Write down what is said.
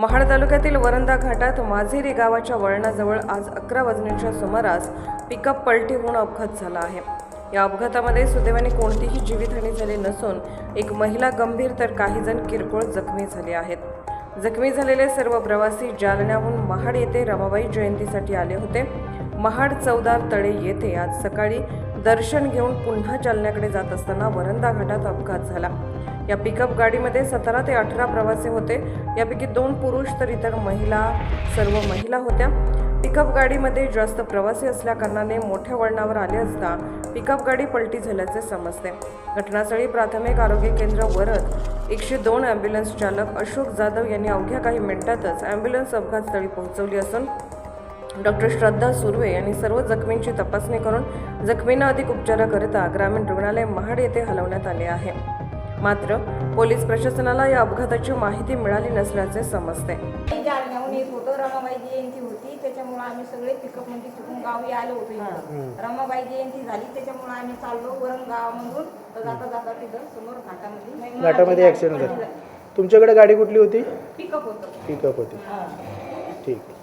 महाड तालुक्यातील वरंदा घाटात माझेरी गावाच्या वळणाजवळ आज अकरा वाजण्याच्या सुमारास पिकअप पलटी होऊन अपघात झाला आहे. या अपघातामध्ये सुदैवाने कोणतीही जीवितहानी झाली नसून एक महिला गंभीर तर काही जण किरकोळ जखमी झाले आहेत. जखमी झालेले सर्व प्रवासी जालन्याहून महाड येथे रमाबाई जयंतीसाठी आले होते. महाड चौदार तळे येथे आज सकाळी दर्शन घेऊन पुन्हा जालन्याकडे जात असताना वरंदा घाटात अपघात झाला. या पिकअप गाडीमध्ये सतरा ते अठरा प्रवासी होते. यापैकी दोन पुरुष तर इतर महिला सर्व महिला होत्या. पिकअप गाडीमध्ये जास्त प्रवासी असल्याकारणाने मोठ्या वळणावर आले असता पिकअप गाडी पलटी झाल्याचे समजते. घटनास्थळी प्राथमिक आरोग्य केंद्र वरद एकशे दोन ॲम्ब्युलन्स चालक अशोक जाधव यांनी अवघ्या काही मिनिटातच ॲम्ब्युलन्स अपघातस्थळी पोहोचवली असून डॉक्टर श्रद्धा सुर्वे यांनी सर्व जखमींची तपासणी करून जखमींना अधिक उपचाराकरिता ग्रामीण रुग्णालय महाड येथे हलवण्यात आले आहे. मात्र पोलीस प्रशासनाला या अपघाताची माहिती मिळाली नसल्याचे समजते. जालन्याहून येत होतो रमाबाई जयंती होती त्याच्यामुळे आम्ही सगळे पिकअपमध्ये चुकून गावी आलो होतो इथं. रमाबाई जयंती झाली त्याच्यामुळे आम्ही चाललो वरण गावामधून. तर जाता जाता तिथं समोर घाटामध्ये. घाटामध्ये ॲक्सिडेंट झाला. तुमच्याकडे गाडी कुठली होती? पिकअप होतं. पिकअप होती. ठीक. आहे